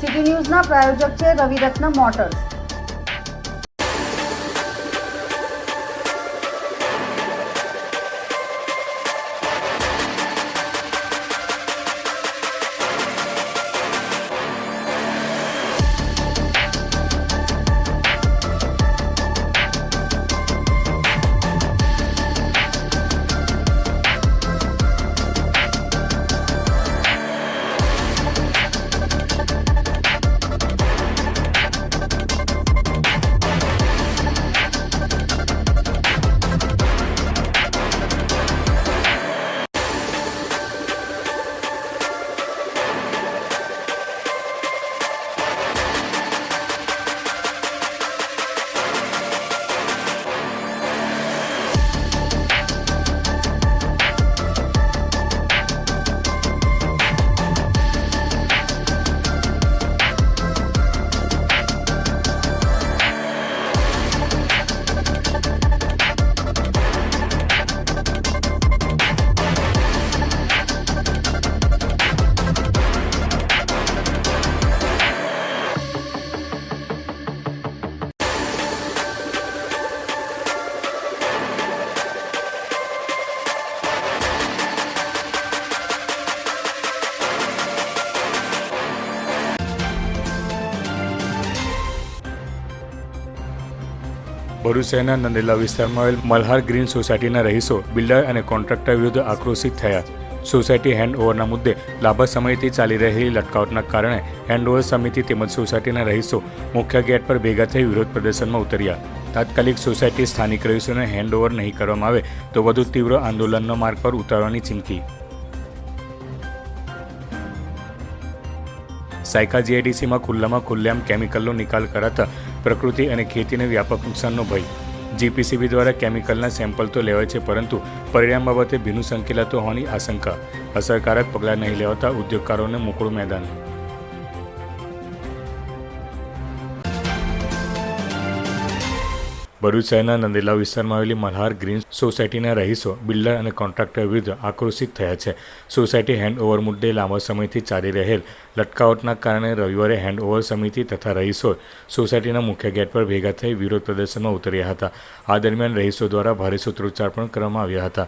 City ન્યૂઝના પ્રાયોજક છે Raviratna motors. Bharuch Nandela વિસ્તારમાં આવેલ મલ્હાર ગ્રીન સોસાયટીના રહીશો, બિલ્ડર અને કોન્ટ્રાક્ટર વિરુદ્ધ આક્રોશિત થયા. સોસાયટી હેન્ડઓવરના મુદ્દે લાંબા સમયથી ચાલી રહેલી લટકાવટના કારણે હેન્ડઓવર સમિતિ તેમજ સોસાયટીના રહીશો મુખ્ય ગેટ પર ભેગા થઈ વિરોધ પ્રદર્શનમાં ઉતર્યા. તાત્કાલિક સોસાયટી સ્થાનિક રહીશોને હેન્ડઓવર નહીં કરવામાં આવે તો વધુ તીવ્ર આંદોલનનો માર્ગ પર ઉતારવાની ચીમકી. સાયકા જીઆઈડીસીમાં ખુલ્લામાં ખુલ્લેઆમ કેમિકલનો નિકાલ કરાતા પ્રકૃતિ અને ખેતીને વ્યાપક નુકસાનનો ભય. જીપીસીબી દ્વારા કેમિકલના સેમ્પલ તો લેવાય છે, પરંતુ પરિણામ બાબતે ભીનું સંકેલાતો હોવાની આશંકા. અસરકારક પગલાં નહીં લેવાતા ઉદ્યોગકારોને મોકળું મેદાન. ભરૂચ શહેરના નંદેલા વિસ્તારમાં આવેલી મલ્હાર ગ્રીન સોસાયટીના રહીશો, બિલ્ડર અને કોન્ટ્રાક્ટર વિરુદ્ધ આક્રોશિત થયા છે. સોસાયટી હેન્ડઓવર મુદ્દે લાંબા સમયથી ચાલી રહેલ લટકાવટના કારણે રવિવારે હેન્ડઓવર સમિતિ તથા રહીશો સોસાયટીના મુખ્ય ગેટ પર ભેગા થઈ વિરોધ પ્રદર્શનમાં ઉતર્યા હતા. આ દરમિયાન રહીશો દ્વારા ભારે સૂત્રોચ્ચાર પણ કરવામાં આવ્યા હતા.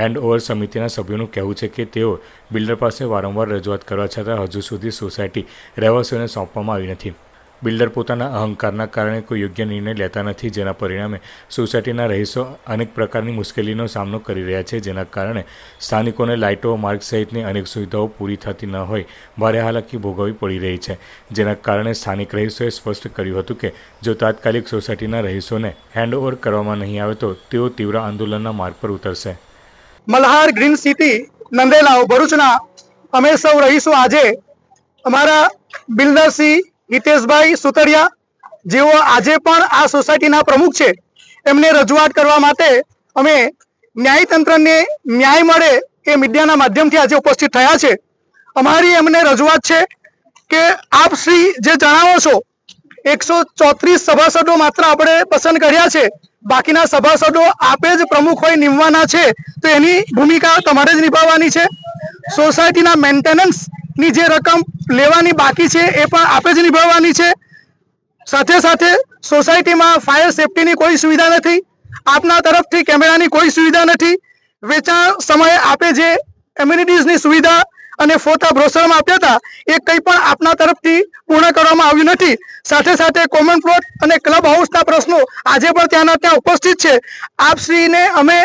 હેન્ડઓવર સમિતિના સભ્યોનું કહેવું છે કે તેઓ બિલ્ડર પાસે વારંવાર રજૂઆત કરવા છતાં હજુ સુધી સોસાયટી રહેવાસીઓને સોંપવામાં આવી નથી. બિલ્ડર પોતાના અહંકારના કારણે કોઈ યોગ્ય નિર્ણય લેતા નથી, જેના પરિણામે સોસાયટીના રહીશો અનેક પ્રકારની મુશ્કેલીનો સામનો કરી રહ્યા છે, જેના કારણે સ્થાનિકોને લાઇટો, માર્ગ સહિતની અનેક સુવિધાઓ પૂરી થતી ન હોય, ભારે હાલાકી ભોગવવી પડી રહી છે. જેના કારણે સ્થાનિક રહીશોએ સ્પષ્ટ કર્યું હતું કે, જો તાત્કાલિક સોસાયટીના રહીશોને હેન્ડઓવર કરવામાં નહીં આવે, તો તેઓ તીવ્ર આંદોલનના માર્ગ પર ઉતરશે. મલ્હાર ગ્રીન સિટી, નંદેલાવ, ભરૂચના અમે સૌ રહીશું આજે. અમારા બિલ્ડરશ્રી હિતેશભાઈ સુતરિયા, જેઓ આજે પણ આ સોસાયટીના પ્રમુખ છે, એમને રજૂઆત કરવા માટે અમે ન્યાયતંત્રને ન્યાય મળે એ મીડિયાના માધ્યમથી આજે ઉપસ્થિત થયા છે. અમારી એમને રજૂઆત છે કે આપ શ્રી જે જણાવો છો, એકસો ચોત્રીસ સભાસદો માત્ર આપણે પસંદ કર્યા છે, બાકીના સભાસદો આપે જ પ્રમુખ હોય, નિમવાના છે, તો એની ભૂમિકા તમારે જ નિભાવવાની છે. સોસાયટીના મેન્ટેનન્સ ની જે રકમ લેવાની બાકી છે એ પણ આપે જ નિભાવવાની છે. સાથે સાથે સોસાયટીમાં ફાયર સેફટીની કોઈ સુવિધા નથી. આપના તરફથી કેમેરાની કોઈ સુવિધા નથી. વેચાણ સમયે આપે જે એમ્યુનિટીઝની સુવિધા અને ફોટા બ્રોશરમાં આપ્યા હતા, એ કંઈ પણ આપના તરફથી પૂર્ણ કરવામાં આવ્યું નથી. સાથે સાથે કોમન પ્લોટ અને ક્લબ હાઉસના પ્રશ્નો આજે પણ ત્યાંના ત્યાં ઉપસ્થિત છે. આપશ્રીને અમે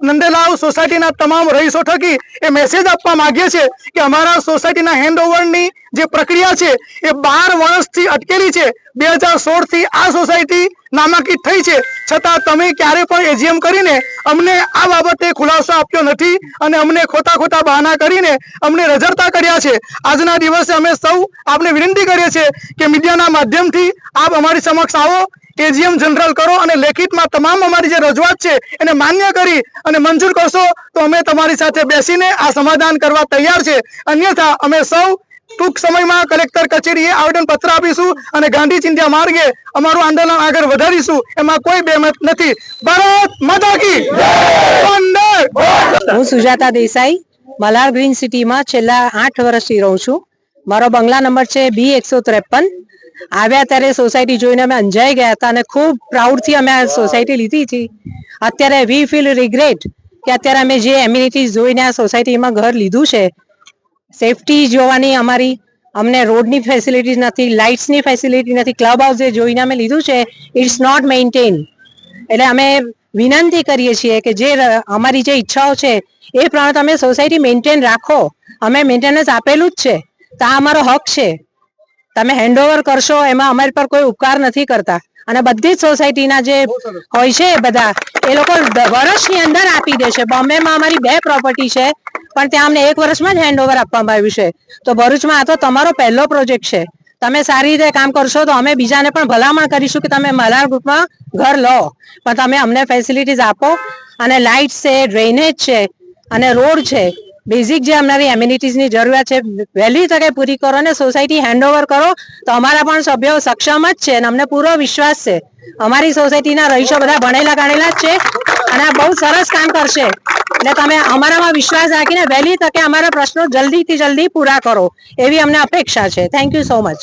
નંદેલાવ સોસાયટીના તમામ રહીશો થકી એ મેસેજ આપવા માંગીએ છીએ કે અમારા સોસાયટીના હેન્ડઓવરની જે પ્રક્રિયા છે એ બાર વર્ષથી અટકેલી છે. બેથી આ સોસાયટી નામાંકિત થઈ છે. છતાં તમે ક્યારે પણ એજીએમ કરીને અમને આ બાબતે ખુલાસો આપ્યો નથી અને અમને ખોટા ખોટા બહાના કરીને અમને રજડતા કર્યા છે. આજના દિવસે અમે સૌ આપને વિનંતી કરીએ છીએ કે મીડિયાના માધ્યમથી આપ અમારી સમક્ષ આવો એજીએમ જનરલ કરો અને લેખિતમાં તમામ અમારી જે રજૂઆત છે એને માન્ય કરી અને મંજૂર કરશો તો અમે તમારી સાથે બેસીને આ સમાધાન કરવા તૈયાર છે. અન્યથા અમે સૌ ટૂંક સમયમાં કલેક્ટર કચેરીએ આવેદન પત્ર આપીશું અને ગાંધી ચિંધ્યા માર્ગે અમારું આંદોલન આગળ વધારીશું. એમાં કોઈ બેમત નથી. ભારત માતા હું સુજાતા દેસાઈ, મલાર ગ્રીન સિટીમાં છેલ્લા આઠ વર્ષથી રહું છું. મારો બંગલા નંબર છે બી એકસો ત્રેપન. આવ્યા ત્યારે સોસાયટી જોઈને અમે અંજાઈ ગયા હતા અને ખૂબ પ્રાઉડથી અમે સોસાયટી લીધી હતી. અત્યારે વી ફીલ રિગ્રેટ કે અત્યારે અમે જે એમ્યુનિટીઝ જોઈને આ સોસાયટીમાં ઘર લીધું છે સેફટી જોવાની અમારી અમને રોડની ફેસિલિટીઝ નથી લાઇટ્સની ફેસિલિટી નથી ક્લબ હાઉસ જે જોઈને અમે લીધું છે ઇટ્સ નોટ મેન્ટેન એટલે અમે વિનંતી કરીએ છીએ કે જે અમારી જે ઈચ્છાઓ છે એ પ્રમાણે તમે સોસાયટી મેન્ટેન રાખો. અમે મેન્ટેનન્સ આપેલું જ છે. તો આ અમારો હક છે. તમે હેન્ડઓવર કરશો એમાં અમારી પર કોઈ ઉપકાર નથી કરતા. અને બધી જ સોસાયટીના જે હોય છે બધા એ લોકો વર્ષની અંદર આપી દે છે. બોમ્બેમાં અમારી બે પ્રોપર્ટી છે. પણ ત્યાં અમને એક વર્ષમાં જ હેન્ડઓવર આપવામાં આવ્યું છે. તો ભરૂચમાં આ તો તમારો પહેલો પ્રોજેક્ટ છે. તમે સારી રીતે કામ કરશો તો અમે બીજાને પણ ભલામણ કરીશું કે તમે મલાર ગ્રુપમાં ઘર લો. પણ તમે અમને ફેસિલિટીઝ આપો. અને લાઇટ છે ડ્રેનેજ છે, અને રોડ છે. બેઝિક જે અમારી એમ્યુનિટીઝની જરૂરિયાત છે, વહેલી તકે પૂરી કરો અને સોસાયટી હેન્ડઓવર કરો. તો અમારા પણ સભ્યો સક્ષમ જ છે અને અમને પૂરો વિશ્વાસ છે. અમારી સોસાયટીના રહીશો બધા ભણેલા ગણેલા જ છે. અને આ બહુ સરસ કામ કરશે. એટલે તમે અમારામાં વિશ્વાસ રાખીને વહેલી તકે અમારા પ્રશ્નો જલ્દીથી જલ્દી પૂરા કરો. એવી અમને અપેક્ષા છે. Thank you so much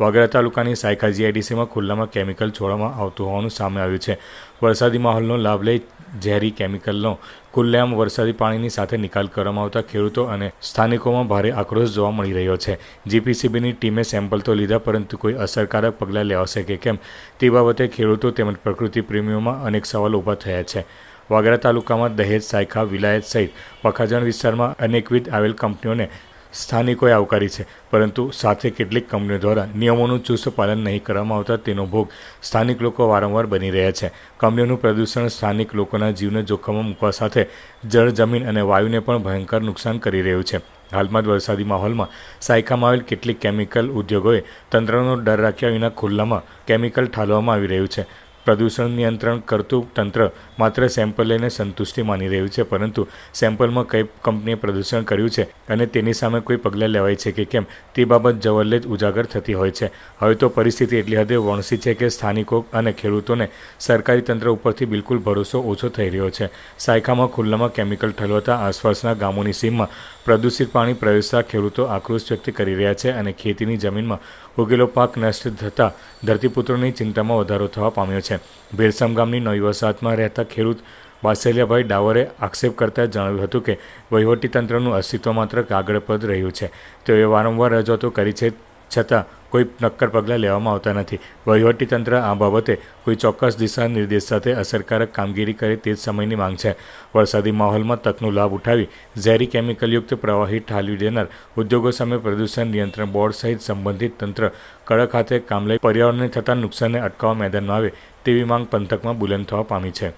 Vagra તાલુકાની સાયખા જીઆઈડીસીમાં ખુલ્લામાં કેમિકલ છોડવામાં આવતું હોવાનું સામે આવ્યું છે. વરસાદી માહોલનો લાભ લઈ ઝેરી કેમિકલનો ખુલ્લેઆમ વરસાદી પાણીની સાથે નિકાલ કરવામાં આવતા ખેડૂતો અને સ્થાનિકોમાં ભારે આક્રોશ જોવા મળી રહ્યો છે. જીપીસીબીની ટીમે સેમ્પલ તો લીધા, પરંતુ કોઈ અસરકારક પગલાં લેવાશે કે કેમ તે બાબતે ખેડૂતો તેમજ પ્રકૃતિ પ્રેમીઓમાં અનેક સવાલો ઊભા થયા છે. વાગરા તાલુકામાં દહેજ, સાયખા, વિલાયત સહિત પખાજણ વિસ્તારમાં અનેકવિધ આવેલ કંપનીઓને સ્થાનિકોએ આવકારી છે, પરંતુ સાથે કેટલીક કંપનીઓ દ્વારા નિયમોનું ચુસ્ત પાલન નહીં કરવામાં આવતા તેનો ભોગ સ્થાનિક લોકો વારંવાર બની રહ્યા છે. કંપનીઓનું પ્રદૂષણ સ્થાનિક લોકોના જીવને જોખમમાં મૂકવા સાથે જળ, જમીન અને વાયુને પણ ભયંકર નુકસાન કરી રહ્યું છે. હાલમાં જ વરસાદી માહોલમાં સાયખામાં આવેલ કેટલીક કેમિકલ ઉદ્યોગોએ તંત્રનો ડર રાખ્યા વિના ખુલ્લામાં કેમિકલ ઠાલવામાં આવી રહ્યું છે. પ્રદૂષણ નિયંત્રણ કરતું તંત્ર માત્ર સેમ્પલ લઈને સંતુષ્ટિ માની રહ્યું છે, પરંતુ સેમ્પલમાં કઈ કંપનીએ પ્રદૂષણ કર્યું છે અને તેની સામે કોઈ પગલાં લેવાય છે કે કેમ, તે બાબત જવલ્લે જ ઉજાગર થતી હોય છે. હવે તો પરિસ્થિતિ એટલી હદે વણસી છે કે સ્થાનિકો અને ખેડૂતોને સરકારી તંત્ર ઉપરથી બિલકુલ ભરોસો ઓછો થઈ રહ્યો છે. સાયખામાં ખુલ્લામાં કેમિકલ ઠલવતા આસપાસના ગામોની સીમમાં પ્રદૂષિત પાણી પ્રવેશતા ખેડૂતો આક્રોશ વ્યક્ત કરી રહ્યા છે અને ખેતીની જમીનમાં ઉગેલો પાક નષ્ટ થતાં ધરતીપુત્રોની ચિંતામાં વધારો થવા પામ્યો છે. ભેરસમ ગામની નવી વસાહતમાં રહેતા ખેડૂત વાસેલિયાભાઈ ડાવરે આક્ષેપ કરતા જણાવ્યું હતું કે વહીવટીતંત્રનું અસ્તિત્વ માત્ર કાગળ પર રહ્યું છે. તેઓએ વારંવાર રજૂઆતો કરી છે છતાં કોઈ નક્કર પગલાં લેવામાં આવતા નથી. વહીવટીતંત્ર આ બાબતે કોઈ ચોક્કસ દિશા નિર્દેશ સાથે અસરકારક કામગીરી કરે તે જ સમયની માંગ છે. વરસાદી માહોલમાં તકનો લાભ ઉઠાવી ઝેરી કેમિકલયુક્ત પ્રવાહી ઠાલવી દેનાર ઉદ્યોગો સામે પ્રદૂષણ નિયંત્રણ બોર્ડ સહિત સંબંધિત તંત્ર કડક હાથે કામ લઈ પર્યાવરણને થતા નુકસાનને અટકાવવા મેદાનમાં આવે તેવી માંગ પંથકમાં બુલંદ થવા પામી છે.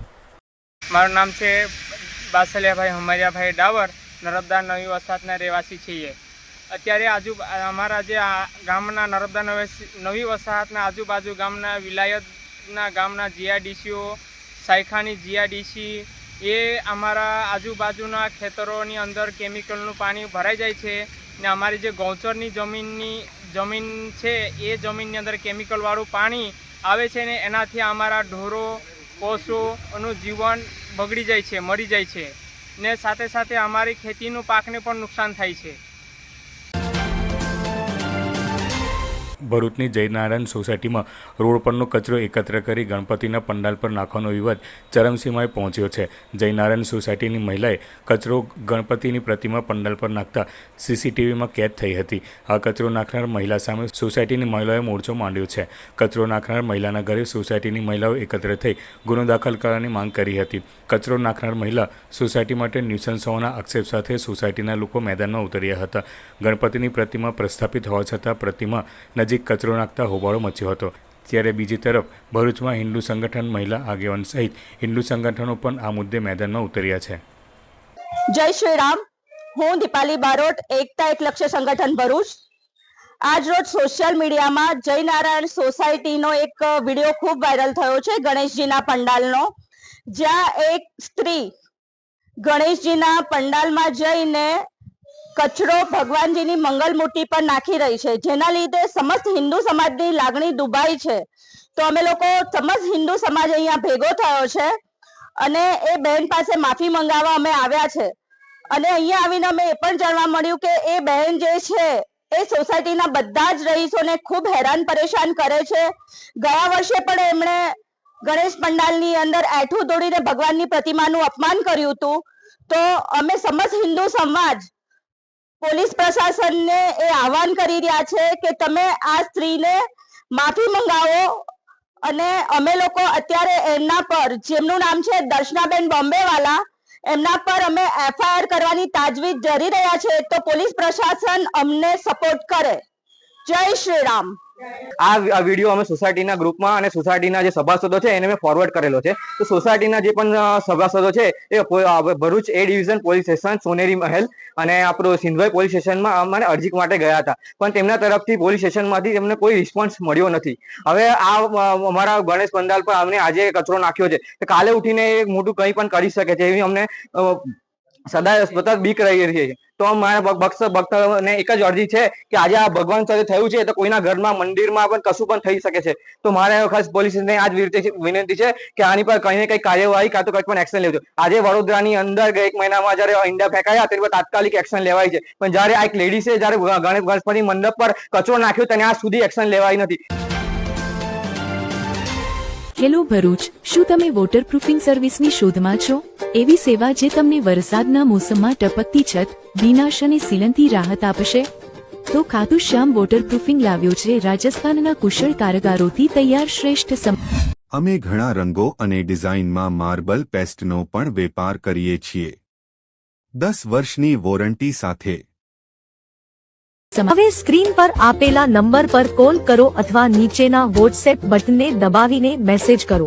મારું નામ છે બાસલિયાભાઈ હમરિયાભાઈ ડાવર, નર્મદા નવી વસાતના રહેવાસી છીએ. અત્યારે આજુ અમારા જે ગામના નર્મદા નવી વસાહતના આજુબાજુ ગામના વિલાયતના ગામના જીઆઈડીસીઓ સાયખાની જીઆઈડીસી એ અમારા આજુબાજુના ખેતરોની અંદર કેમિકલનું પાણી ભરાઈ જાય છે ને અમારી જે ગૌચરની જમીનની જમીન છે, એ જમીનની અંદર કેમિકલવાળું પાણી આવે છે ને એનાથી અમારા ઢોરો, પશુઓનું જીવન બગડી જાય છે, મરી જાય છે ને સાથે સાથે અમારી ખેતીનું પાકને પણ નુકસાન થાય છે. ભરૂચની જયનારાયણ સોસાયટીમાં રોડ પરનો કચરો એકત્ર કરી ગણપતિના પંડાલ પર નાખવાનો વિવાદ ચરમસીમાએ પહોંચ્યો છે. જયનારાયણ સોસાયટીની મહિલાએ કચરો ગણપતિની પ્રતિમા પંડાલ પર નાખતા સીસીટીવીમાં કેદ થઈ હતી. આ કચરો નાખનાર મહિલા સામે સોસાયટીની મહિલાઓએ મોરચો માંડ્યો છે. કચરો નાખનાર મહિલાના ઘરે સોસાયટીની મહિલાઓ એકત્ર થઈ ગુનો દાખલ કરવાની માંગ કરી હતી. કચરો નાખનાર મહિલા સોસાયટી માટે ન્યુસન્સ હોવાના આક્ષેપ સાથે સોસાયટીના લોકો મેદાનમાં ઉતર્યા હતા. ગણપતિની પ્રતિમા પ્રસ્થાપિત હોવા છતાં પ્રતિમા નજીક કચરો નાખતા હોબાળો મચ્યો હતો. ત્યારે બીજી તરફ ભરૂચમાં હિન્દુ સંગઠન મહિલા આગેવાન સહિત હિન્દુ સંગઠનો પણ આ મુદ્દે મેદાનમાં ઉતર્યા છે. જય શ્રી રામ હું દીપાલી બારોટ, એકતા એક લક્ષ્ય સંગઠન ભરૂચ. આજ રોજ સોશિયલ મીડિયામાં જય નારાયણ સોસાયટીનો એક વીડિયો ખૂબ વાયરલ થયો છે ગણેશજીના પંડાલનો. જ્યાં એક સ્ત્રી ગણેશજીના પંડાલમાં જઈને કચરો ભગવાનજીની મંગલ મૂર્તિ પર નાખી રહી છે. જેના લીધે સમસ્ત હિન્દુ સમાજની લાગણી દુભાઈ છે. તો અમે લોકો સમસ્ત હિન્દુ સમાજ અહીંયા ભેગો થયો છે અને એ બહેન પાસે માફી મંગાવવા અમે આવ્યા છે. અને અહીંયા આવીને અમે એ પણ જાણવા મળ્યું કે એ બહેન જે છે એ સોસાયટીના બધા જ રહીશોને ખૂબ હેરાન પરેશાન કરે છે. ગયા વર્ષે પણ એમણે ગણેશ પંડાલની અંદર એઠું દોડીને ભગવાનની પ્રતિમાનું અપમાન કર્યું હતું. તો અમે સમસ્ત હિન્દુ સમાજ પોલીસ પ્રશાસનને એ આહવાન કરી રહ્યા છે કે તમે આ સ્ત્રીને માફી મંગાવો અને અમે લોકો અત્યારે એમના પર, જેમનું નામ છે દર્શનાબેન બોમ્બેવાલા, એમના પર અમે એફઆઈઆર કરવાની તાજવીજ જરી રહ્યા છે. તો પોલીસ પ્રશાસન અમને સપોર્ટ કરે. જય શ્રી રામ. આ વીડિયો અમે સોસાયટીના ગ્રુપમાં અને સોસાયટીના જે સભાસદો છે એને મેં ફોરવર્ડ કરેલો છે. તો સોસાયટીના જે પણ સભાસદો છે એ Bharuch A division police station Soneri Mahal અને આપણું સિંધભાઈ પોલીસ સ્ટેશનમાં અમારે અરજી માટે ગયા હતા. પણ તેમના તરફથી પોલીસ સ્ટેશનમાંથી તેમને કોઈ રિસ્પોન્સ મળ્યો નથી. હવે આ અમારા ગણેશ પંડાલ પર અમને આજે કચરો નાખ્યો છે. તો કાલે ઉઠીને મોટું કંઈ પણ કરી શકે છે એવી અમને સદાય સતત બીક રહી રહી છે. તો મારા ભક્ત ભક્ત ભક્તને એક જ અરજી છે કે આજે આ ભગવાન સાથે થયું છે તો કોઈના ઘરમાં મંદિરમાં પણ કશું પણ થઈ શકે છે. તો મારે ખાસ પોલીસને આજ વિનંતી વિનંતી છે કે આની પર કંઈ ને કંઈ કાર્યવાહી કાં તો કંઈક પણ એક્શન લેજો આજે વડોદરાની અંદર એક મહિનામાં જ્યારે ઈંડા ફેંકાયા તેની પર તાત્કાલિક એક્શન લેવાય છે. પણ જ્યારે આ એક લેડીસે જ્યારે ગણેશ ગણપતિ મંડપ પર કચરો નાખ્યો તેને આજ સુધી એક્શન લેવાય નથી. હેલો ભરૂચ, શું તમે વોટરપ્રૂફિંગ સર્વિસની શોધમાં છો? એવી સેવા જે તમને વરસાદના મોસમમાં ટપકતી છત, વિનાશ અને સીલનથી રાહત આપશે? તો ખાતુ શ્યામ વોટરપ્રૂફિંગ લાવ્યો છે રાજસ્થાનના કુશળ કારગારોથી તૈયાર શ્રેષ્ઠ સમ અમે ઘણા રંગો અને ડિઝાઇનમાં માર્બલ પેસ્ટનો પણ વેપાર કરીએ છીએ. દસ વર્ષની વોરંટી સાથે હવે સ્ક્રીન પર આપેલા નંબર પર કોલ કરો અથવા નીચેના વોટ્સએપ બટનને દબાવીને મેસેજ કરો.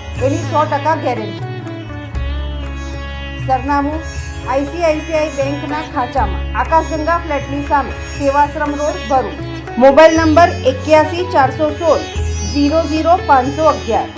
એની સો ટકા ગેરંટી સરનામું આઈસીઆઈસીઆઈ બેંકના ખાંચામાં, આકાશગંગા ફ્લેટની સામે, Sevashram road Bharuch. Mobile number એક્યાસી ચારસો સોળ, ઝીરો ઝીરો પાંચસો અગિયાર.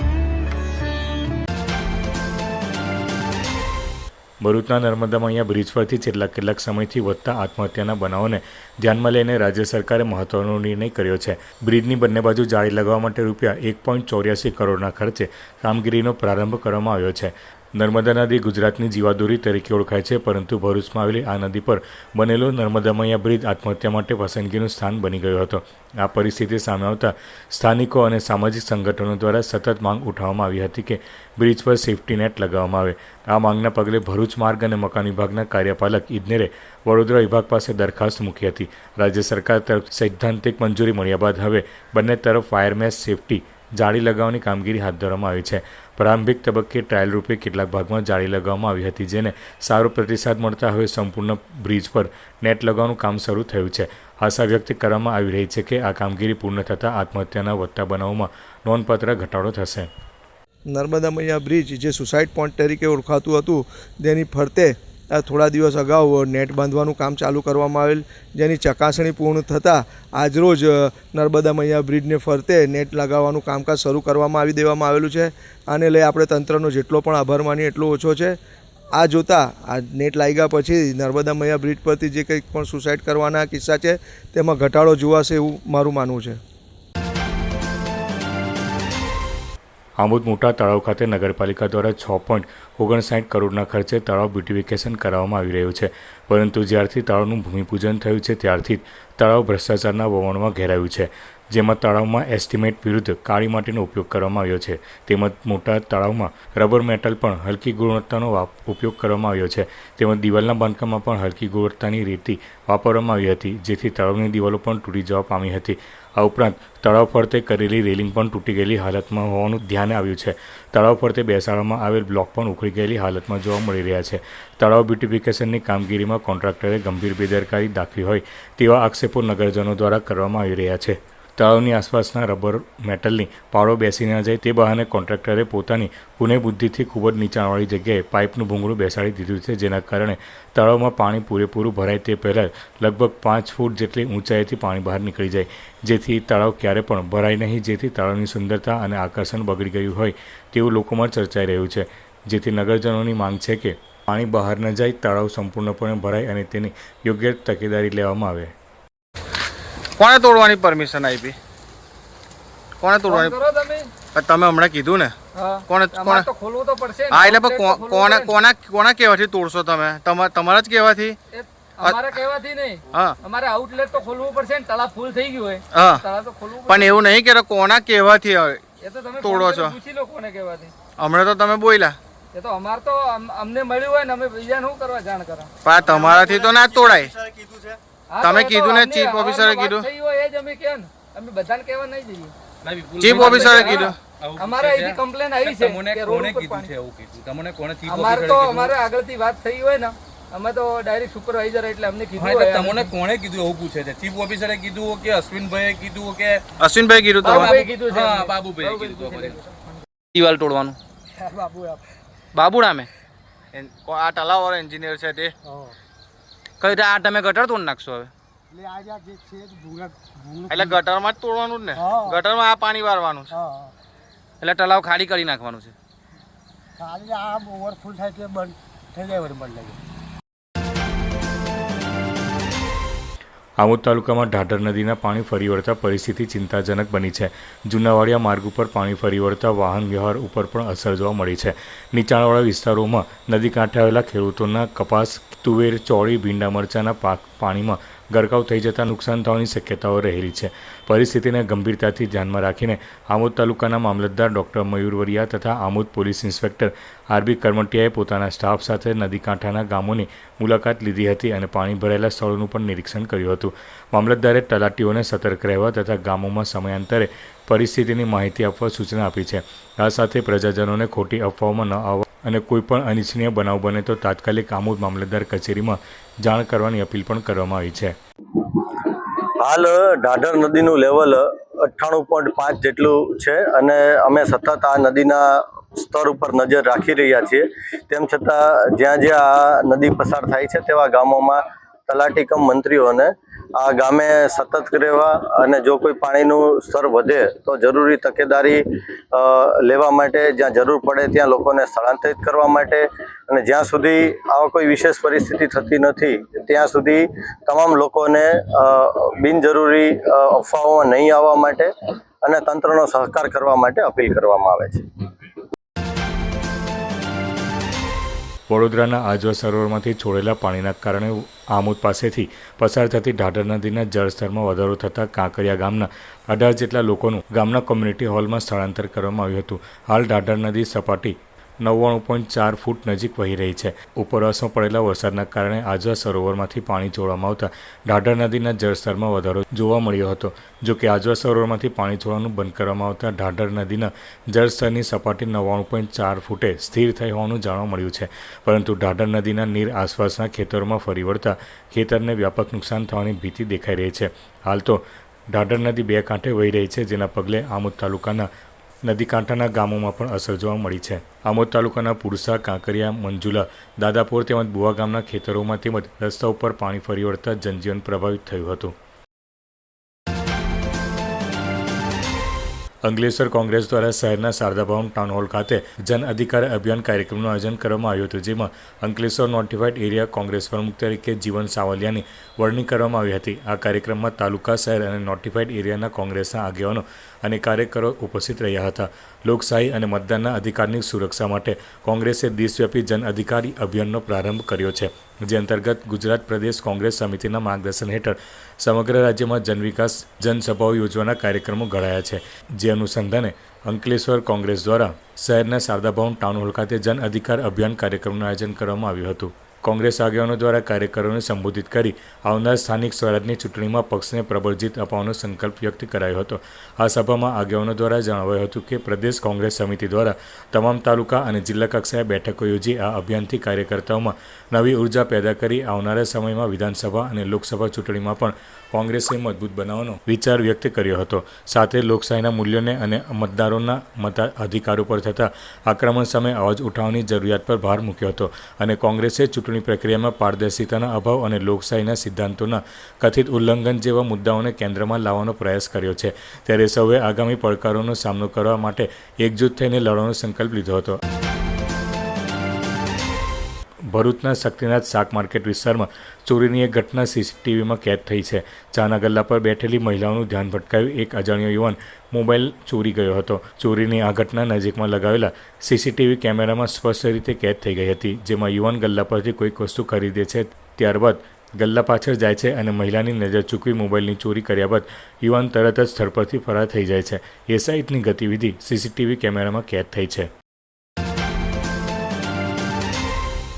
ભરૂચના નર્મદામાં અહીંયા બ્રિજ પરથી છેલ્લા કેટલાક સમયથી વધતા આત્મહત્યાના બનાવોને ધ્યાનમાં લઈને રાજ્ય સરકારે મહત્વનો નિર્ણય કર્યો છે. બ્રિજની બંને બાજુ જાળી લગાવવા માટે રૂપિયા એક પોઈન્ટ ચોર્યાસી કરોડના ખર્ચે કામગીરીનો પ્રારંભ કરવામાં આવ્યો છે. નર્મદા નદી ગુજરાતની જીવાદોરી તરીકે ઓળખાય છે, પરંતુ ભરૂચમાં આવેલી આ નદી પર બનેલો નર્મદા મૈયા બ્રિજ આત્મહત્યા માટે પસંદગીનું સ્થાન બની ગયો હતો. આ પરિસ્થિતિ સામે આવતા સ્થાનિકો અને સામાજિક સંગઠનો દ્વારા સતત માંગ ઉઠાવવામાં આવી હતી કે બ્રિજ પર સેફ્ટી નેટ લગાવવામાં આવે. આ માંગના પગલે ભરૂચ માર્ગ અને મકાન વિભાગના કાર્યપાલક ઇજનેરે વડોદરા વિભાગ પાસે દરખાસ્ત મૂકી હતી. રાજ્ય સરકાર તરફ સૈદ્ધાંતિક મંજૂરી મળ્યા બાદ હવે બંને તરફ ફાયર મેશ સેફટી જાળી લગાવવાની કામગીરી હાથ ધરવામાં આવી છે. પ્રારંભિક તબક્કે ટ્રાયલ રૂપે કેટલાક ભાગમાં જાળી લગાવવામાં આવી હતી, જેને સારો પ્રતિસાદ મળતા હવે સંપૂર્ણ બ્રિજ પર નેટ લગાવવાનું કામ શરૂ થયું છે. આશા વ્યક્ત કરવામાં આવી રહી છે કે આ કામગીરી પૂર્ણ થતાં આત્મહત્યાના વધતા બનાવોમાં નોંધપાત્ર ઘટાડો થશે. નર્મદા મૈયા બ્રિજ, જે સુસાઇડ પોઈન્ટ તરીકે ઓળખાતું હતું, તેની ફરતે થોડા દિવસ અગાઉ નેટ બાંધવાનું કામ ચાલુ કરવામાં આવેલ, જેની ચકાસણી પૂર્ણ થતાં આજરોજ નર્મદા મૈયા બ્રિજને ફરતે નેટ લગાવવાનું કામકાજ શરૂ કરવામાં આવી દેવામાં આવેલું છે. આને લઈ આપણે તંત્રનો જેટલો પણ આભાર માનીએ એટલો ઓછો છે. આ જોતાં, આ નેટ લાગ્યા પછી નર્મદા મૈયા બ્રિજ પરથી જે કંઈક પણ સુસાઇડ કરવાના કિસ્સા છે, તેમાં ઘટાડો જોવાશે એવું મારું માનવું છે. આમોદ મોટા તળાવ ખાતે નગરપાલિકા દ્વારા છ પોઈન્ટ ઓગણસાઠ કરોડના ખર્ચે તળાવ બ્યુટિફિકેશન કરાવવામાં આવી રહ્યું છે. પરંતુ જ્યારથી તળાવનું ભૂમિપૂજન થયું છે, ત્યારથી તળાવ ભ્રષ્ટાચારના વમણમાં ઘેરાયું છે. જેમાં તળાવમાં એસ્ટિમેટ વિરુદ્ધ કાળી માટીનો ઉપયોગ કરવામાં આવ્યો છે. તેમજ મોટા તળાવમાં રબર મેટલ પણ હલકી ગુણવત્તાનો ઉપયોગ કરવામાં આવ્યો છે. તેમજ દિવાલના બાંધકામમાં પણ હલકી ગુણવત્તાની રેતી વાપરવામાં આવી હતી, જેથી તળાવની દિવાલો પણ તૂટી જવા પામી હતી. આ ઉપરાંત, તળાવ ફરતે કરેલી રેલિંગ પણ તૂટી ગયેલી હાલતમાં હોવાનું ધ્યાન આવ્યું છે. તળાવ ફરતે બેસાડવામાં આવેલ બ્લોક પણ ઉખડી ગયેલી હાલતમાં જોવા મળી રહ્યા છે. તળાવ બ્યુટિફિકેશનની કામગીરીમાં કોન્ટ્રાક્ટરે ગંભીર બેદરકારી દાખવી હોય તેવા આક્ષેપો નગરજનો દ્વારા કરવામાં આવી રહ્યા છે. તળાવની આસપાસના રબર મેટલની પાળો બેસી ન જાય તે બહાને કોન્ટ્રાક્ટરે પોતાની કુનેબુદ્ધિથી ખૂબ જ નીચાણવાળી જગ્યાએ પાઇપનું ભૂંગળું બેસાડી દીધું છે, જેના કારણે તળાવમાં પાણી પૂરેપૂરું ભરાય તે પહેલાં લગભગ પાંચ ફૂટ જેટલી ઊંચાઈથી પાણી બહાર નીકળી જાય, જેથી તળાવ ક્યારે પણ ભરાય નહીં, જેથી તળાવની સુંદરતા અને આકર્ષણ બગડી ગયું હોય તેવું લોકોમાં ચર્ચાઈ રહ્યું છે. જેથી નગરજનોની માંગ છે કે પાણી બહાર ન જાય તળાવ સંપૂર્ણપણે ભરાય અને તેની યોગ્ય તકેદારી લેવામાં આવે. કોણે તોડવાની પરમિશન આપી? કોણે તોડવાની? તમે. હમણાં કીધું ને? કોણે કોણે તો ખોલવું તો પડશે હા એટલે પણ કોને કોના કોના કહેવાથી તોડશો તમે? તમા- તમારા જ કહેવાથી? અમારા કહેવાથી નહીં. અમારે આઉટલેટ તો ખોલવું પડશે ને. ફૂલ થઈ ગયું હોય. હા. તો ખોલવું પણ એવું નહીં કે કોના કહેવાથી હવે એ તો તમે તોડો છો. પૂછી લો કોને કહેવાથી. હમણાં તો તમે બોલ્યા. એ તો અમાર તો અમને મળ્યું હોય ને અમે બીજાને શું કરવા જાણ કરો? પણ તમારાથી તો ના તોડાય. તોડાય હા, તમે કીધું ને, અમારી વાત કીધું. એ જ અમે કે અમે બધાને કહેવા નહીં જઈએ ચીફ ઓફિસરે કીધું અમારે અહીંથી કમ્પ્લેન આવી છે કે રોડ ઉપર પાણી. અમારે તો અમારે આગળથી વાત થઈ હોય ને અમે તો ડાયરેક્ટ સુપરવાઇઝર એટલે અમને કીધું તમને કોણે કીધું એવું પૂછે છે? ચીફ ઓફિસરે કીધું કે અશ્વિનભાઈએ કીધું કે અશ્વિનભાઈ કીધું તો. બાબુભાઈ કીધું છે. હા બાબુભાઈ કીધું દિવાલ તોડવાનું. બાબુ બાબુ નામે આ તલાવ એન્જિનિયર છે તે. કઈ રીતે આ તમે ગટર તોડી નાખશો હવે? એટલે ગટરમાં જ તોડવાનું જ ને? ગટરમાં આ પાણી વારવાનું છે? એટલે તલાવ ખાલી કરી નાખવાનું છે? આમોદ તાલુકામાં ઢાઢર નદીના પાણી ફરી વળતા પરિસ્થિતિ ચિંતાજનક બની છે. જૂનાવાડિયા માર્ગ ઉપર પાણી ફરી વળતા વાહન વ્યવહાર ઉપર પણ અસર જોવા મળી છે. નીચાણવાળા વિસ્તારોમાં નદી કાંઠે આવેલા ખેડૂતોના કપાસ, તુવેર, ચોળી, ભીંડા મરચાના પાક પાણીમાં ગરકાવ થઈ જતાં નુકસાન થવાની શક્યતાઓ રહેલી છે. પરિસ્થિતિને ગંભીરતાથી ધ્યાનમાં રાખીને આમોદ તાલુકાના મામલતદાર ડૉક્ટર મયુર વરિયા તથા Amod police inspector R B કરમટિયાએ પોતાના સ્ટાફ સાથે નદી કાંઠાના ગામોની મુલાકાત લીધી હતી અને પાણી ભરાયેલા સ્થળોનું પણ નિરીક્ષણ કર્યું હતું. મામલતદારે તલાટીઓને સતર્ક રહેવા તથા ગામોમાં સમયાંતરે પરિસ્થિતિની માહિતી આપવા સૂચના આપી છે. આ સાથે પ્રજાજનોને ખોટી અફવાઓમાં ન આવવા અને કોઈપણ અનિચ્છનીય બનાવ બને તો તાત્કાલિક આમોદ મામલતદાર કચેરીમાં જાણ કરવાની અપીલ પણ કરવામાં આવી છે. હાલ ઢાઢર નદીનું લેવલ અઠ્ઠાણું પોઈન્ટ પાંચ જેટલું છે અને અમે સતત આ નદીના સ્તર ઉપર નજર રાખી રહ્યા છીએ. તેમ છતાં જ્યાં જ્યાં આ નદી પસાર થાય છે તેવા ગામોમાં તલાટી કમ મંત્રીઓને આ ગામે સતત રહેવા અને જો કોઈ પાણીનું સ્તર વધે તો જરૂરી તકેદારી લેવા માટે જ્યાં જરૂર પડે ત્યાં લોકોને સ્થળાંતરિત કરવા માટે અને જ્યાં સુધી આવા કોઈ વિશેષ પરિસ્થિતિ થતી નથી, ત્યાં સુધી તમામ લોકોને બિનજરૂરી અફવાઓમાં નહીં આવવા માટે અને તંત્રનો સહકાર કરવા માટે અપીલ કરવામાં આવે છે. વડોદરાના આજવા સરોવરમાંથી છોડેલા પાણીના કારણે આમોદ પાસેથી પસાર થતી ઢાઢર નદીના જળસ્તરમાં વધારો થતાં કાંકરિયા ગામના અઢાર જેટલા લોકોનું ગામના કોમ્યુનિટી હોલમાં સ્થળાંતર કરવામાં આવ્યું હતું. હાલ ઢાઢર નદી સપાટી નવ્વાણું પોઈન્ટ ચાર ફૂટ નજીક વહી રહી છે. ઉપરવાસમાં પડેલા વરસાદના કારણે આજવા સરોવરમાંથી પાણી છોડવામાં આવતા ઢાઢર નદીના જળસ્તરમાં વધારો જોવા મળ્યો હતો. જો કે આજવા સરોવરમાંથી પાણી છોડવાનું બંધ કરવામાં આવતા ઢાઢર નદીના જળસ્તરની સપાટી નવ્વાણું પોઈન્ટ ચાર ફૂટે સ્થિર થઈ હોવાનું જાણવા મળ્યું છે. પરંતુ ઢાઢર નદીના નીર આસપાસના ખેતરોમાં ફરી વળતા ખેતરને વ્યાપક નુકસાન થવાની ભીતિ દેખાઈ રહી છે. હાલ તો ઢાઢર નદી બે કાંઠે વહી રહી છે, જેના પગલે આમોદ તાલુકાના નદી કાંઠાના ગામોમાં પણ અસર જોવા મળી છે. આમોદ તાલુકાના પુરસા, કાંકરિયા, મંજુલા, દાદાપુર તેમજ બુવા ગામના ખેતરોમાં તેમજ રસ્તા ઉપર પાણી ફરી વળતા જનજીવન પ્રભાવિત થયું હતું. અંકલેશ્વર કોંગ્રેસ દ્વારા શહેરના શારદા ભવન ટાઉન હોલ ખાતે જન અધિકાર અભિયાન કાર્યક્રમનું આયોજન કરવામાં આવ્યું હતું, જેમાં અંકલેશ્વર નોટિફાઈડ એરિયા કોંગ્રેસ પ્રમુખ તરીકે જીવન સાવલિયાની વરણી કરવામાં આવી હતી. આ કાર્યક્રમમાં તાલુકા શહેર અને નોટિફાઈડ એરિયાના કોંગ્રેસના આગેવાનો અને કાર્યકરો ઉપસ્થિત રહ્યા હતા. લોકશાહી અને મતદાનના અધિકારની સુરક્ષા માટે કોંગ્રેસે દેશવ્યાપી જન અધિકારી અભિયાનનો પ્રારંભ કર્યો છે, જે અંતર્ગત ગુજરાત પ્રદેશ કોંગ્રેસ સમિતિના માર્ગદર્શન હેઠળ સમગ્ર રાજ્યમાં જનવિકાસ જનસભાઓ યોજવાના કાર્યક્રમો ઘડાયા છે. જે અનુસંધાને અંકલેશ્વર કોંગ્રેસ દ્વારા શહેરના શારદાભવન ટાઉન હોલ ખાતે જન અધિકાર અભિયાન કાર્યક્રમનું આયોજન કરવામાં આવ્યું હતું. કોંગ્રેસ આગેવાનો દ્વારા કાર્યકરોને સંબોધિત કરી આવનાર સ્થાનિક સ્વરાજની ચૂંટણીમાં પક્ષને પ્રબળ જીત અપાવવાનો સંકલ્પ વ્યક્ત કરાયો હતો. આ સભામાં આગેવાનો દ્વારા જણાવાયું હતું કે પ્રદેશ કોંગ્રેસ સમિતિ દ્વારા તમામ તાલુકા અને જિલ્લા કક્ષાએ બેઠકો યોજી આ અભિયાનથી કાર્યકર્તાઓમાં નવી ઊર્જા પેદા કરી આવનારા સમયમાં વિધાનસભા અને લોકસભા ચૂંટણીમાં પણ કોંગ્રેસે મજબૂત બનાવવાનો વિચાર વ્યક્ત કર્યો હતો. સાથે લોકશાહીના મૂલ્યોને અને મતદારોના મતાધિકારો પર થતા આક્રમણ સામે અવાજ ઉઠાવવાની જરૂરિયાત પર ભાર મૂક્યો હતો અને કોંગ્રેસે ચૂંટણી પ્રક્રિયામાં પારદર્શિતાના અભાવ અને લોકશાહીના સિદ્ધાંતોના કથિત ઉલ્લંઘન જેવા મુદ્દાઓને કેન્દ્રમાં લાવવાનો પ્રયાસ કર્યો છે. ત્યારે સૌએ આગામી પડકારોનો સામનો કરવા માટે એકજૂથ થઈને લડવાનો સંકલ્પ લીધો હતો. ભરૂચના શક્તિનાથ શાક માર્કેટ વિસ્તારમાં ચોરીની એક ઘટના સીસીટીવીમાં કેદ થઈ છે. ચાના ગલ્લા પર બેઠેલી મહિલાઓનું ધ્યાન ભટકાયું એક અજાણ્યો યુવાન મોબાઈલ ચોરી ગયો હતો. ચોરીની આ ઘટના નજીકમાં લગાવેલા સીસીટીવી કેમેરામાં સ્પષ્ટ રીતે કેદ થઈ ગઈ હતી, જેમાં યુવાન ગલ્લા પરથી કોઈક વસ્તુ ખરીદે છે, ત્યારબાદ ગલ્લા પાછળ જાય છે અને મહિલાની નજર ચૂકવી મોબાઈલની ચોરી કર્યા બાદ યુવાન તરત જ સ્થળ પરથી ફરાર થઈ જાય છે. એસઆઈટની ગતિવિધિ સીસીટીવી કેમેરામાં કેદ થઈ છે.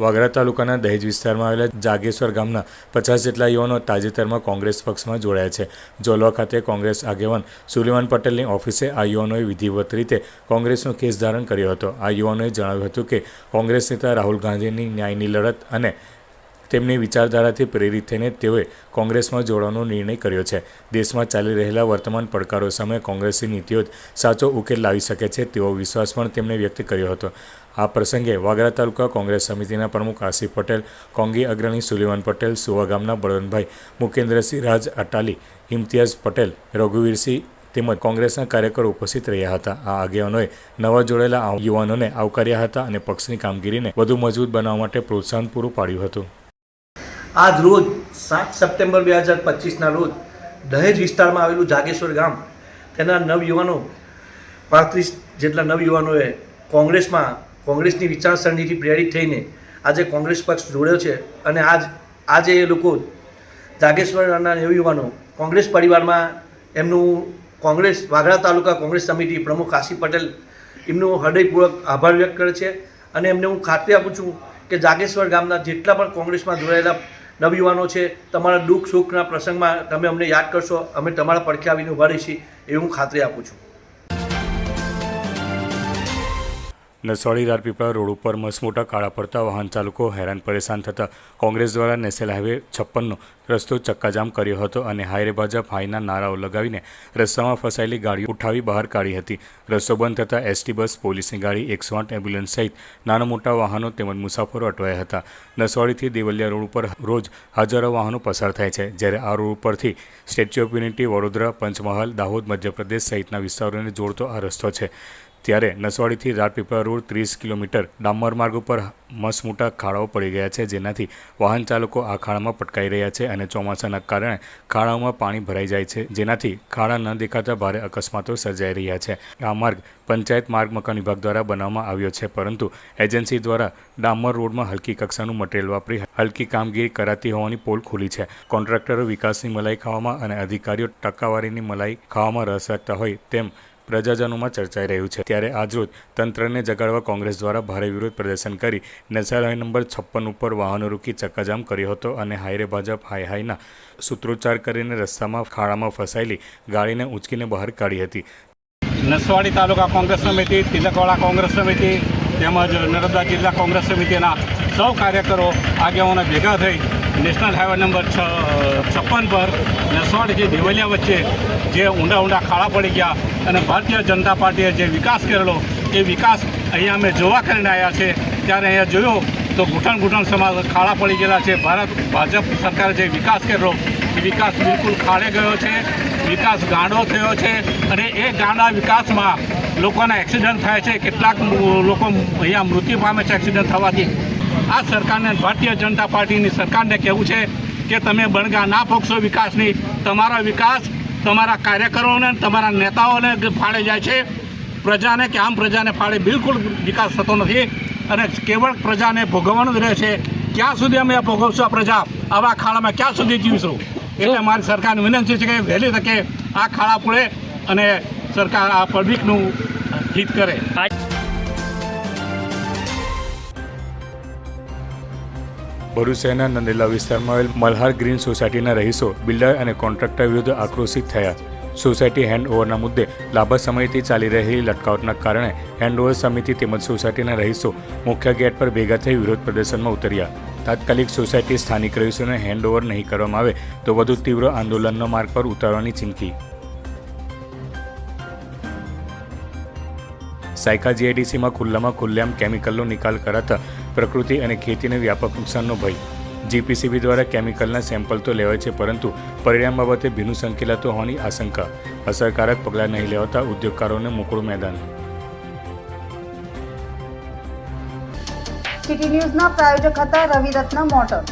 વાગરા તાલુકાના દહેજ વિસ્તારમાં આવેલા જાગેશ્વર ગામના પચાસ જેટલા યુવાનો તાજેતરમાં કોંગ્રેસ પક્ષમાં જોડાયા છે. જોલવા ખાતે કોંગ્રેસ આગેવાન સુલેમાન પટેલની ઓફિસે આ યુવાનોએ વિધિવત રીતે કોંગ્રેસનો કેસ ધારણ કર્યો હતો. આ યુવાનોએ જણાવ્યું હતું કે, કોંગ્રેસ નેતા રાહુલ ગાંધીની ન્યાયની લડત અને તેમની વિચારધારાથી પ્રેરિત થઈને તેઓએ કોંગ્રેસમાં જોડવાનો નિર્ણય કર્યો છે. દેશમાં ચાલી રહેલા વર્તમાન પડકારો સામે કોંગ્રેસની નીતિઓ જ સાચો ઉકેલ લાવી શકે છે તેવો વિશ્વાસ પણ તેમણે વ્યક્ત કર્યો હતો. આ પ્રસંગે વાગરા તાલુકા કોંગ્રેસ સમિતિના પ્રમુખ આસિફ પટેલ, કોંગી અગ્રણી સુલેમાન પટેલ, સુવા ગામના બળવંતભાઈ મુકેન્દ્રસિંહ રાજ અટાલી ઇમ્તિયાઝ પટેલ, રઘુવીરસિંહ તેમજ કોંગ્રેસના કાર્યકરો ઉપસ્થિત રહ્યા હતા. આ આગેવાનોએ નવા જોડેલા યુવાનોને આવકાર્યા હતા અને પક્ષની કામગીરીને વધુ મજબૂત બનાવવા માટે પ્રોત્સાહન પૂરું પાડ્યું હતું. આજ રોજ સાત સપ્ટેમ્બર બે હજાર પચીસના રોજ દહેજ વિસ્તારમાં આવેલું જાગેશ્વર ગામ, તેના નવયુવાનો પાંત્રીસ જેટલા નવયુવાનોએ કોંગ્રેસમાં કોંગ્રેસની વિચારસરણીથી પ્રેરિત થઈને આજે કોંગ્રેસ પક્ષ જોડ્યો છે અને આજ, આજે એ લોકો જાગેશ્વરના નવયુવાનો કોંગ્રેસ પરિવારમાં એમનું કોંગ્રેસ વાઘડા તાલુકા કોંગ્રેસ સમિતિ પ્રમુખ કાશી પટેલ એમનું હૃદયપૂર્વક આભાર વ્યક્ત કરે છે અને એમને હું ખાતરી આપું છું કે જાગેશ્વર ગામના જેટલા પણ કોંગ્રેસમાં જોડાયેલા નવયુવાનો છે, તમારા દુઃખ સુખના પ્રસંગમાં તમે અમને યાદ કરશો, અમે તમારા પડખે આવીને ઊભા રહીશી, એવી હું ખાતરી આપું છું. નસવાડી રાજપીપળા રોડ ઉપર મસમોટા કાળા પડતા વાહન ચાલકો હેરાન પરેશાન થતા કોંગ્રેસ દ્વારા નેશનલ હાઈવે છપ્પનનો રસ્તો ચક્કાજામ કર્યો હતો અને હાઈરે ભાજપ હાઈના નારાઓ લગાવીને રસ્તામાં ફસાયેલી ગાડીઓ ઉઠાવી બહાર કાઢી હતી. રસ્તો બંધ થતાં એસટી બસ, પોલીસની ગાડી, એકસો આઠ એમ્બ્યુલન્સ સહિત નાના મોટા વાહનો તેમજ મુસાફરો અટવાયા હતા. નસવાડીથી દેવલિયા રોડ ઉપર રોજ હજારો વાહનો પસાર થાય છે. જ્યારે આ રોડ ઉપરથી statue of unity, Vadodara, Panchmahal, Dahod, Madhya Pradesh સહિતના વિસ્તારોને જોડતો આ રસ્તો છે. ત્યારે નસવાડીથી રાજપીપળા રોડ ત્રીસ કિલોમીટર ડામર માર્ગ ઉપર મસમોટા ખાડાઓ પડી ગયા છે, જેનાથી વાહન ચાલકો આ ખાડામાં પટકાઈ રહ્યા છે અને ચોમાસાના કારણે ખાડાઓમાં પાણી ભરાઈ જાય છે, જેનાથી ખાડા ન દેખાતા ભારે અકસ્માતો સર્જાઈ રહ્યા છે. આ માર્ગ પંચાયત માર્ગ મકાન વિભાગ દ્વારા બનાવવામાં આવ્યો છે, પરંતુ એજન્સી દ્વારા ડામર રોડમાં હલકી કક્ષાનું મટીરિયલ વાપરી હલકી કામગીરી કરાતી હોવાની પોલ ખુલી છે. કોન્ટ્રાક્ટરો વિકાસની મલાઈ ખાવામાં અને અધિકારીઓ ટકાવારીની મલાઈ ખાવામાં રસ રાખતા હોય તેમ પ્રજાજનોમાં ચર્ચાઈ રહ્યું છે. ત્યારે આજરોજ તંત્રને જગાડવા કોંગ્રેસ દ્વારા ભારે વિરોધ પ્રદર્શન કરી હાઈવે નંબર છપ્પન ઉપર વાહનો રોકી ચક્કાજામ કર્યો હતો અને હાઈરે ભાજપ હાઈ હાઈના સૂત્રોચ્ચાર કરીને રસ્તામાં ખાડામાં ફસાયેલી ગાડીને ઉંચકીને બહાર કાઢી હતી. નસવાડી તાલુકા કોંગ્રેસ સમિતિ, તિલકવાડા કોંગ્રેસ સમિતિ તેમજ નર્મદા જિલ્લા કોંગ્રેસ સમિતિના સૌ કાર્યકરો આગેવાનો ભેગા થઈ નેશનલ હાઈવે નંબર છ, છપ્પન પર નસવાડી જે દેવલિયા વચ્ચે જે ઊંડા ઊંડા ખાડા પડી ગયા અને ભારતીય જનતા પાર્ટીએ જે વિકાસ કરેલો, એ વિકાસ અહીંયા અમે જોવા કરીને આવ્યા છે. ત્યારે અહીંયા જોયો તો ઘૂંટણ ઘૂંટણ સમાજ ખાડા પડી ગયેલા છે. ભારત, ભાજપ સરકારે જે વિકાસ કરેલો, એ વિકાસ બિલકુલ ખાડે ગયો છે, વિકાસ ગાંડો થયો છે અને એ ગાંડા વિકાસમાં લોકોના એક્સિડન્ટ થાય છે. કેટલાક લોકો અહીંયા મૃત્યુ પામે છે એક્સિડન્ટ થવાથી. આ સરકારને, ભારતીય જનતા પાર્ટીની સરકારને કહેવું છે કે તમે બણગા ના પોકશો વિકાસની. તમારો વિકાસ તમારા કાર્યકરોને તમારા નેતાઓને ફાળે જાય છે. પ્રજાને કે આમ પ્રજાને ફાળે બિલકુલ વિકાસ થતો નથી અને કેવળ પ્રજાને ભોગવવાનું જ રહે છે. ક્યાં સુધી અમે ભોગવશું આ પ્રજા? આવા ખાડામાં ક્યાં સુધી જીવીશું? એટલે મારી સરકારને વિનંતી છે કે વહેલી તકે આ ખાડા પૂરે અને સરકાર આ પબ્લિકનું હિત કરે. ભરૂચ શહેરના નંદેલા વિસ્તારમાં આવેલ મલ્હાર ગ્રીન સોસાયટીના રહીશો, બિલ્ડર અને કોન્ટ્રાક્ટર વિરુદ્ધ આક્રોશિત થયા. સોસાયટી હેન્ડઓવરના મુદ્દે લાંબા સમયથી ચાલી રહેલી લટકાવટના કારણે હેન્ડઓવર સમિતિ તેમજ સોસાયટીના રહીશો મુખ્ય ગેટ પર ભેગા થઈ વિરોધ પ્રદર્શનમાં ઉતર્યા. તાત્કાલિક સોસાયટી સ્થાનિક રહીશોને હેન્ડઓવર નહીં કરવામાં આવે તો વધુ તીવ્ર આંદોલનનો માર્ગ પર ઉતારવાની ચીમકી. સાયકા જીઆઈડીસીમાં ખુલ્લામાં ખુલ્લેઆમ કેમિકલનો નિકાલ કરાતા પ્રકૃતિ અને ખેતીને વ્યાપક નુકસાનનો ભય. જીપીસીબી દ્વારા કેમિકલના સેમ્પલ તો લેવાય છે, પરંતુ પરિણામ બાબતે ભીનું સંકેલાતો હોવાની આશંકા. અસરકારક પગલાં નહીં લેવાતા ઉદ્યોગકારોને મોકળું મેદાન. સિટી ન્યૂઝના પ્રાયોજક હતા રવિરત્ન મોટર્સ.